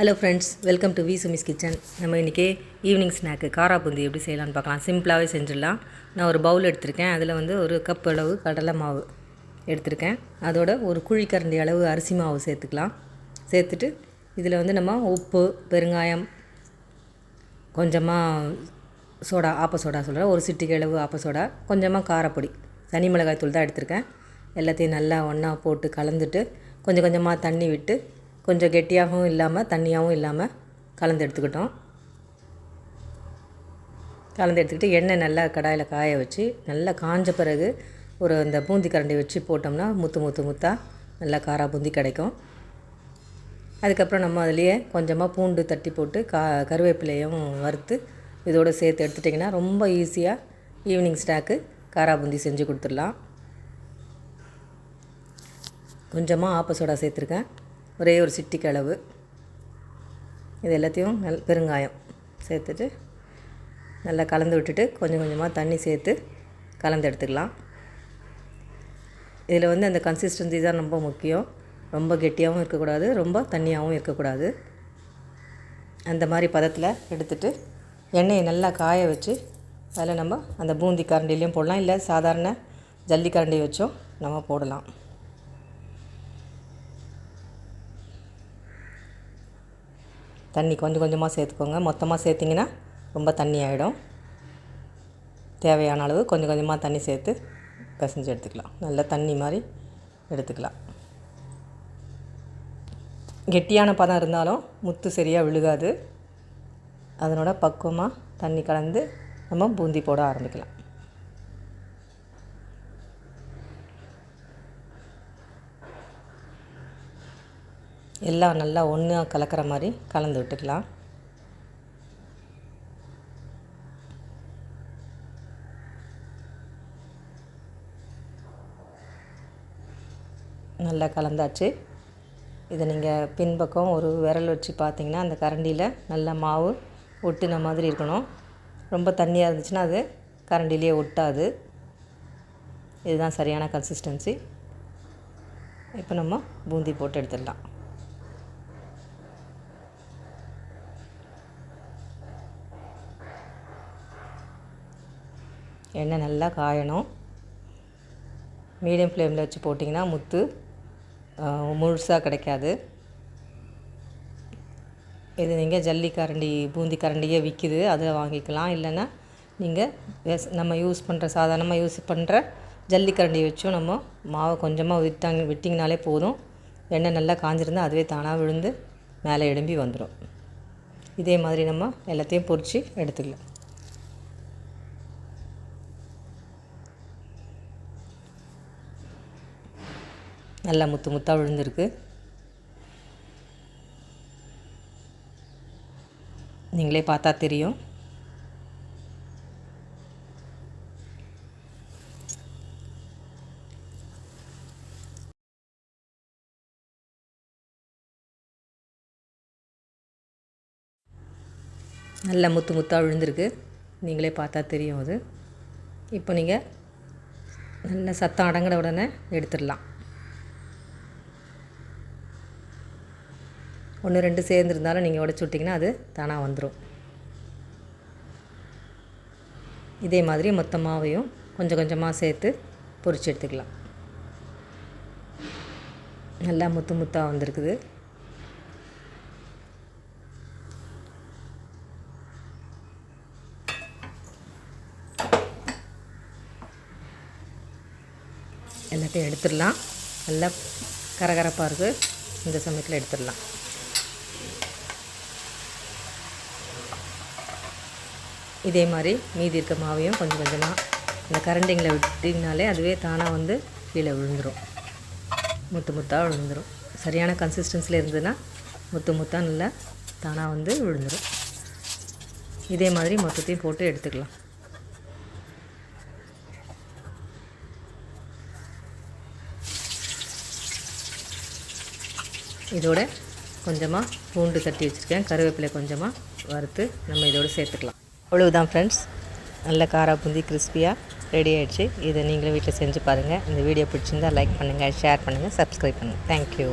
Hello friends welcome to V Sumi's kitchen நம்ம இன்றைக்கி evening snack kara boondi எப்படி செய்யலாம்னு பார்க்கலாம். சிம்பிளாகவே செஞ்சிடலாம். நான் ஒரு பவுல் எடுத்திருக்கேன். அதில் வந்து ஒரு கப் அளவு கடலை மாவு எடுத்திருக்கேன். அதோட ஒரு குழிக்கரண்டி அளவு அரிசி மாவு சேர்த்துக்கலாம். சேர்த்துட்டு இதில் வந்து நம்ம உப்பு பெருங்காயம் கொஞ்சமாக சோடா ஆப்ப சோடா சொல்கிறேன் ஒரு சிட்டிக்கு அளவு ஆப்ப சோடா கொஞ்சமாக காரப்பொடி. தனி மிளகாய் தூள் தான் எடுத்திருக்கேன். எல்லாத்தையும் நல்லா ஒன்றா போட்டு கலந்துட்டு கொஞ்சம் கொஞ்சமாக தண்ணி விட்டு கொஞ்சம் கெட்டியாகவும் இல்லாமல் தண்ணியாகவும் இல்லாமல் கலந்து எடுத்துக்கிட்டோம். கலந்து எடுத்துக்கிட்டு எண்ணெய் நல்லா கடாயில் காய வச்சு நல்லா காஞ்ச பிறகு ஒரு இந்த பூந்தி கரண்டி வச்சு போட்டோம்னா முத்து முத்து முத்தாக நல்லா காரா பூந்தி கிடைக்கும். அதுக்கப்புறம் நம்ம அதுலேயே கொஞ்சமாக பூண்டு தட்டி போட்டு கா கருவேப்பிலையும் வறுத்து இதோடு சேர்த்து எடுத்துட்டிங்கன்னா ரொம்ப ஈஸியாக ஈவினிங் ஸ்நாக்கு காரா பூந்தி செஞ்சு கொடுத்துடலாம். கொஞ்சமாக ஆப்ப சோடா சேர்த்துருக்கேன். ஒரே ஒரு சிட்டிக்கு கிளவு இது எல்லாத்தையும் நல் பெருங்காயம் சேர்த்துட்டு நல்லா கலந்து விட்டுட்டு கொஞ்சம் கொஞ்சமாக தண்ணி சேர்த்து கலந்து எடுத்துக்கலாம். இதில் வந்து அந்த கன்சிஸ்டன்சி தான் ரொம்ப முக்கியம். ரொம்ப கெட்டியாகவும் இருக்கக்கூடாது ரொம்ப தண்ணியாகவும் இருக்கக்கூடாது. அந்த மாதிரி பதத்தில் எடுத்துட்டு எண்ணெயை நல்லா காய வச்சு அதில் நம்ம அந்த பூந்தி கரண்டிலையும் போடலாம். இல்லை சாதாரண ஜல்லி கரண்டி வச்சும் நம்ம போடலாம். தண்ணி கொஞ்சம் கொஞ்சமாக சேர்த்துக்கோங்க. மொத்தமாக சேர்த்திங்கன்னா ரொம்ப தண்ணி ஆகிடும் தேவையான அளவு கொஞ்சம் கொஞ்சமாக தண்ணி சேர்த்து பிசைஞ்சு எடுத்துக்கலாம். நல்ல தண்ணி மாதிரி எடுத்துக்கலாம். கெட்டியான பதம் இருந்தாலும் முத்து சரியாக விழுகாது. அதனோட பக்குவமாக தண்ணி கலந்து நம்ம பூந்தி போட ஆரம்பிக்கலாம். எல்லாம் நல்லா ஒன்றா கலக்கிற மாதிரி கலந்து விட்டுக்கலாம். நல்லா கலந்தாச்சு. இதை நீங்கள் பின்பக்கம் ஒரு விரல் வச்சு பார்த்தீங்கன்னா அந்த கரண்டியில் நல்லா மாவு ஒட்டின மாதிரி இருக்கணும். ரொம்ப தண்ணியாக இருந்துச்சுன்னா அது கரண்டிலேயே ஒட்டாது. இதுதான் சரியான கன்சிஸ்டன்சி இப்போ நம்ம பூந்தி போட்டு எடுத்துடலாம். எண்ணெய் நல்லா காயணும். மீடியம் ஃப்ளேமில் வச்சு போட்டிங்கன்னா முத்து முழுசாக கிடைக்காது. இது நீங்கள் ஜல்லி கரண்டி பூந்தி கரண்டியே விற்கிது அதை வாங்கிக்கலாம். இல்லைன்னா நீங்கள் நம்ம யூஸ் பண்ணுற சாதாரணமாக யூஸ் பண்ணுற ஜல்லி கரண்டி வச்சும் நம்ம மாவை கொஞ்சமாக விட்டாங்க விட்டிங்கனாலே போதும். எண்ணெய் நல்லா காஞ்சிருந்தால் அதுவே தானாக விழுந்து மேலே எழும்பி வந்துடும் இதே மாதிரி நம்ம எல்லாத்தையும் பொறிச்சு எடுத்துக்கலாம். நல்லா முத்து முத்தாக விழுந்திருக்கு. நீங்களே பார்த்தா தெரியும். நல்லா முத்து முத்தாக விழுந்திருக்கு. நீங்களே பார்த்தா தெரியும் அது. இப்போ நீங்கள் நல்ல சத்தம் அடங்கின உடனே எடுத்துடலாம். ஒன்று ரெண்டு சேர்ந்துருந்தாலும் நீங்கள் உடச்சி விட்டிங்கன்னா அது தானாக வந்துடும் இதே மாதிரி மொத்தமாகவையும் கொஞ்சம் கொஞ்சமாக சேர்த்து பொறிச்சு எடுத்துக்கலாம். நல்லா முத்து முத்தாக வந்திருக்குது. எல்லாத்தையும் எடுத்துடலாம். நல்லா கரகரப்பாக இருக்குது இந்த சமயத்தில் எடுத்துடலாம். இதே மாதிரி மீதி இருக்க மாவையும் கொஞ்சம் கொஞ்சமாக இந்த கரண்டிங்களை விட்டிங்கனாலே அதுவே தானாக வந்து கீழே விழுந்துடும் முத்து முத்தாக விழுந்துடும் சரியான கன்சிஸ்டன்சியில் இருந்ததுன்னா முத்து முத்தாக நல்லா தானாக வந்து விழுந்துடும் இதே மாதிரி மொத்தத்தையும் போட்டு எடுத்துக்கலாம். இதோட கொஞ்சமாக பூண்டு தட்டி வச்சுருக்கேன். கருவேப்பிலை கொஞ்சமாக வறுத்து நம்ம இதோடு சேர்த்துக்கலாம். அவ்வளவுதான் ஃப்ரெண்ட்ஸ் நல்ல காரா பூந்தி கிறிஸ்பியாக ரெடி ஆகிடுச்சு இதை நீங்களும் வீட்டில் செஞ்சு பாருங்கள் இந்த வீடியோ பிடிச்சிருந்தால் லைக் பண்ணுங்கள் ஷேர் பண்ணுங்கள் சப்ஸ்கிரைப் பண்ணுங்கள் தேங்க்யூ